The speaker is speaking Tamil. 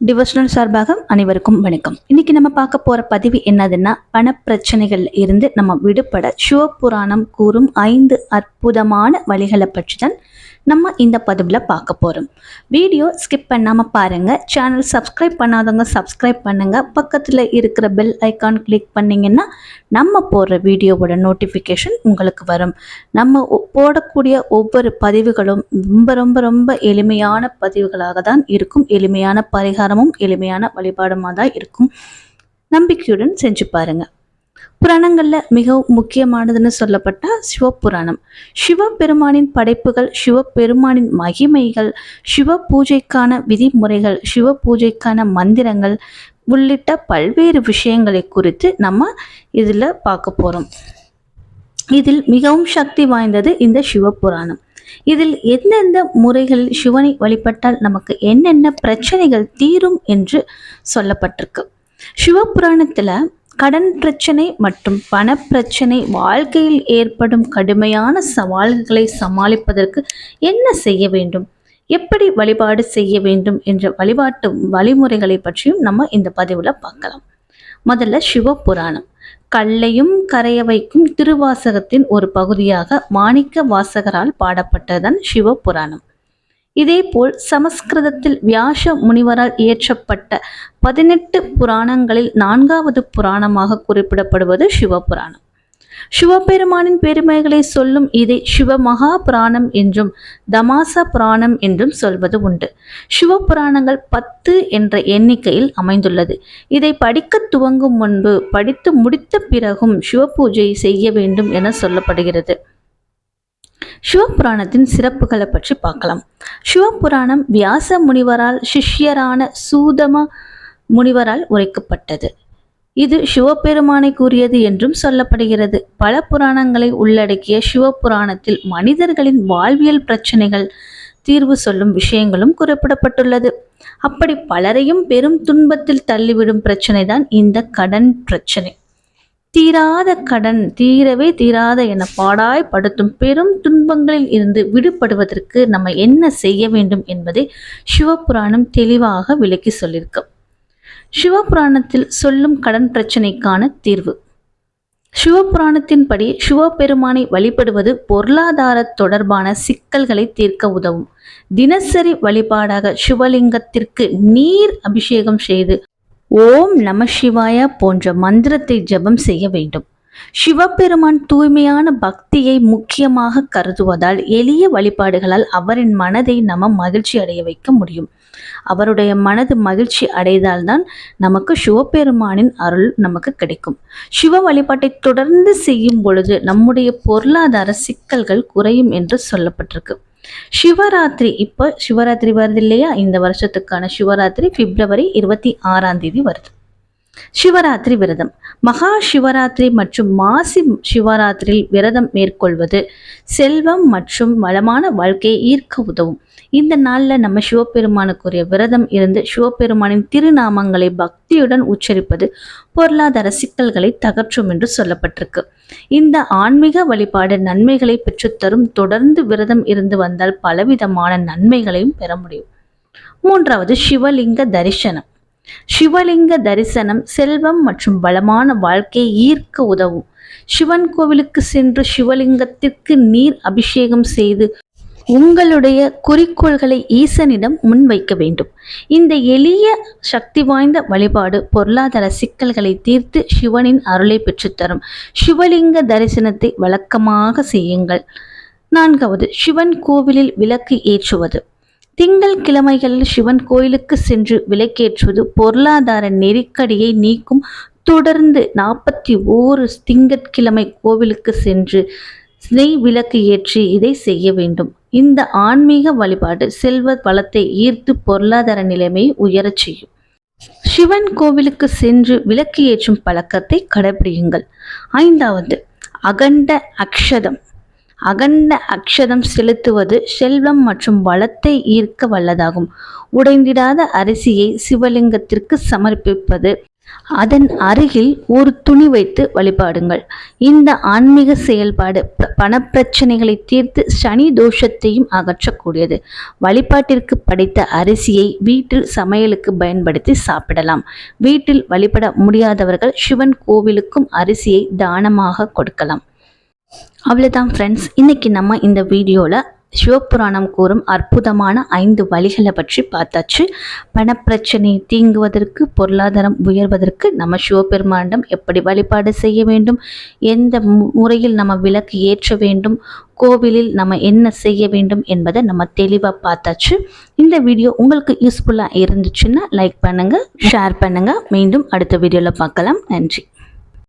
டிவோஷனல் சார்பாக அனைவருக்கும் வணக்கம். இன்னைக்கு நம்ம பார்க்க போற பதிவு என்னதுன்னா பணப்பிரச்சனைகள் இருந்து நம்ம விடுபட சிவபுராணம் கூறும் ஐந்து அற்புதமான வழிகளை பற்றி தான் நம்ம இந்த பதிவில் பார்க்க போகிறோம் வீடியோ ஸ்கிப் பண்ணாமல் பாருங்கள் சேனல் சப்ஸ்கிரைப் பண்ணாதவங்க சப்ஸ்கிரைப் பண்ணுங்கள் பக்கத்தில் இருக்கிற பெல் ஐக்கான் கிளிக் பண்ணிங்கன்னா நம்ம போடுற வீடியோவோட நோட்டிஃபிகேஷன் உங்களுக்கு வரும். நம்ம போடக்கூடிய ஒவ்வொரு பதிவுகளும் ரொம்ப ரொம்ப ரொம்ப எளிமையான பதிவுகளாக தான் இருக்கும். எளிமையான பரிகாரமும் எளிமையான வழிபாடுமாக தான் இருக்கும். நம்பிக்கையுடன் செஞ்சு பாருங்க. புராணங்கள்ல மிகவும் முக்கியமானதுன்னு சொல்லப்பட்ட சிவபுராணம். சிவபெருமானின் படைப்புகள் சிவபெருமானின் மகிமைகள் சிவ பூஜைக்கான விதிமுறைகள் சிவ பூஜைக்கான மந்திரங்கள் உள்ளிட்ட பல்வேறு விஷயங்களை குறித்து நம்ம இதில் பார்க்க போகிறோம் இதில் மிகவும் சக்தி வாய்ந்தது இந்த சிவபுராணம். இதில் எந்தெந்த முறைகளில் சிவனை வழிபட்டால் நமக்கு என்னென்ன பிரச்சனைகள் தீரும் என்று சொல்லப்பட்டிருக்கு. சிவபுராணத்தில் கடன் பிரச்சனை மற்றும் பணப்பிரச்சனை வாழ்க்கையில் ஏற்படும் கடுமையான சவால்களை சமாளிப்பதற்கு என்ன செய்ய வேண்டும்? எப்படி வழிபாடு செய்ய வேண்டும் என்ற வழிபாட்டு வழிமுறைகளை பற்றியும் நம்ம இந்த பதிவில் பார்க்கலாம். முதல்ல சிவபுராணம். கல்லையும் கரைய வைக்கும் திருவாசகத்தின் ஒரு பகுதியாக மாணிக்க வாசகரால் பாடப்பட்டதுதான் சிவபுராணம். இதேபோல் சமஸ்கிருதத்தில் வியாச முனிவரால் இயற்றப்பட்ட பதினெட்டு புராணங்களில் நான்காவது புராணமாக குறிப்பிடப்படுவது சிவபுராணம். சிவபெருமானின் பெருமைகளை சொல்லும் இதை சிவமகா புராணம் என்றும் தமாச புராணம் என்றும் சொல்வது உண்டு. சிவபுராணங்கள் பத்து என்ற எண்ணிக்கையில் அமைந்துள்ளது. இதை படிக்க துவங்கும் முன்பு படித்து முடித்த பிறகும் சிவபூஜை செய்ய வேண்டும் என சொல்லப்படுகிறது. சிவபுராணத்தின் சிறப்புகளை பற்றி பார்க்கலாம். சிவபுராணம் வியாச முனிவரால் சிஷ்யரான சூதம முனிவரால் உரைக்கப்பட்டது. இது சிவபெருமானை கூறியது என்றும் சொல்லப்படுகிறது. பல புராணங்களை உள்ளடக்கிய சிவபுராணத்தில் மனிதர்களின் வாழ்வியல் பிரச்சனைகள் தீர்வு சொல்லும் விஷயங்களும் குறிப்பிடப்பட்டுள்ளது. அப்படி பலரையும் பெரும் துன்பத்தில் தள்ளிவிடும் பிரச்சனை தான் இந்த கடன் பிரச்சனை. தீராத கடன் தீரவே தீராத என பாடாய் படுத்தும் பெரும் துன்பங்களில் இருந்து விடுபடுவதற்கு நம்ம என்ன செய்ய வேண்டும் என்பதை சிவபுராணம் தெளிவாக விளக்கி சொல்லியிருக்கோம். சிவபுராணத்தில் சொல்லும் கடன் பிரச்சனைக்கான தீர்வு. சிவபுராணத்தின்படி சிவபெருமானை வழிபடுவது பொருளாதார தொடர்பான சிக்கல்களை தீர்க்க உதவும். தினசரி வழிபாடாக சிவலிங்கத்திற்கு நீர் அபிஷேகம் செய்து ஓம் நம சிவாய போன்ற மந்திரத்தை ஜெபம் செய்ய வேண்டும். சிவபெருமான் தூய்மையான பக்தியை முக்கியமாக கருதுவதால் எளிய வழிபாடுகளால் அவரின் மனதை நம்ம மகிழ்ச்சி அடைய வைக்க முடியும். அவருடைய மனது மகிழ்ச்சி அடைதால்தான் நமக்கு சிவபெருமானின் அருள் நமக்கு கிடைக்கும். சிவ வழிபாட்டை தொடர்ந்து செய்யும் பொழுது நம்முடைய பொருளாதார சிக்கல்கள் குறையும் என்று சொல்லப்பட்டிருக்கு. சிவராத்திரி இப்போ சிவராத்திரி வருது இல்லையா? இந்த வருஷத்துக்கான சிவராத்திரி பிப்ரவரி இருபத்தி ஆறாம் தேதி வருது. சிவராத்திரி விரதம். மகா சிவராத்திரி மற்றும் மாசி சிவராத்திரியில் விரதம் மேற்கொள்வது செல்வம் மற்றும் வளமான வாழ்க்கையை ஈர்க்க உதவும். இந்த நாளில் நம்ம சிவபெருமானுக்குரிய விரதம் இருந்து சிவபெருமானின் திருநாமங்களை பக்தியுடன் உச்சரிப்பது பொருளாதார சிக்கல்களை தகற்றும் என்று சொல்லப்பட்டிருக்கு. இந்த ஆன்மீக வழிபாடு நன்மைகளை பெற்றுத்தரும். தொடர்ந்து விரதம் இருந்து வந்தால் பலவிதமான நன்மைகளையும் பெற முடியும். மூன்றாவது சிவலிங்க தரிசனம். சிவலிங்க தரிசனம் செல்வம் மற்றும் வளமான வாழ்க்கையை ஈர்க்க உதவும். சிவன் கோவிலுக்கு சென்று சிவலிங்கத்திற்கு நீர் அபிஷேகம் செய்து உங்களுடைய குறிக்கோள்களை ஈசனிடம் முன்வைக்க வேண்டும். இந்த எளிய சக்தி வாய்ந்த வழிபாடு பொருளாதார சிக்கல்களை தீர்த்து சிவனின் அருளை பெற்றுத்தரும். சிவலிங்க தரிசனத்தை வழக்கமாக செய்யுங்கள். நான்காவது சிவன் கோவிலில் விளக்கு ஏற்றுவது. திங்கள் கிழமைகளில் சிவன் கோயிலுக்கு சென்று விலக்கேற்றுவது பொருளாதார நெருக்கடியை நீக்கும். தொடர்ந்து நாற்பத்தி ஓரு திங்கட்கிழமை கோவிலுக்கு சென்று நெய் விளக்கு ஏற்றி இதை செய்ய வேண்டும். இந்த ஆன்மீக வழிபாடு செல்வ வளத்தை ஈர்த்து பொருளாதார நிலைமையை உயரச் செய்யும். சிவன் கோவிலுக்கு சென்று விளக்கு ஏற்றும் பழக்கத்தை கடைபிடியுங்கள் ஐந்தாவது அகண்ட அக்ஷதம். அகண்ட அக்ஷதம் செலுத்துவது செல்வம் மற்றும் வளத்தை ஈர்க்க வல்லதாகும். உடைந்திடாத அரிசியை சிவலிங்கத்திற்கு சமர்ப்பிப்பது. அதன் அருகில் ஒரு துணி வைத்து வழிபாடுங்கள். இந்த ஆன்மீக செயல்பாடு பணப்பிரச்சனைகளை தீர்த்து சனி தோஷத்தையும் அகற்றக்கூடியது. வழிபாட்டிற்கு படைத்த அரிசியை வீட்டில் சமையலுக்கு பயன்படுத்தி சாப்பிடலாம். வீட்டில் வழிபட முடியாதவர்கள் சிவன் கோவிலுக்கும் அரிசியை தானமாக கொடுக்கலாம். அவ்வளோதான் ஃப்ரெண்ட்ஸ் இன்றைக்கி நம்ம இந்த வீடியோவில் சிவபுராணம் கூறும் அற்புதமான ஐந்து வழிகளை பற்றி பார்த்தாச்சு. பணப்பிரச்சனை தீங்குவதற்கு பொருளாதாரம் உயர்வதற்கு நம்ம சிவபெருமானிடம் எப்படி வழிபாடு செய்ய வேண்டும்? எந்த முறையில் நம்ம விளக்கு ஏற்ற வேண்டும்? கோவிலில் நம்ம என்ன செய்ய வேண்டும் என்பதை நம்ம தெளிவாக பார்த்தாச்சு. இந்த வீடியோ உங்களுக்கு யூஸ்ஃபுல்லாக இருந்துச்சுன்னா லைக் பண்ணுங்கள் ஷேர் பண்ணுங்கள் மீண்டும் அடுத்த வீடியோவில் பார்க்கலாம். நன்றி.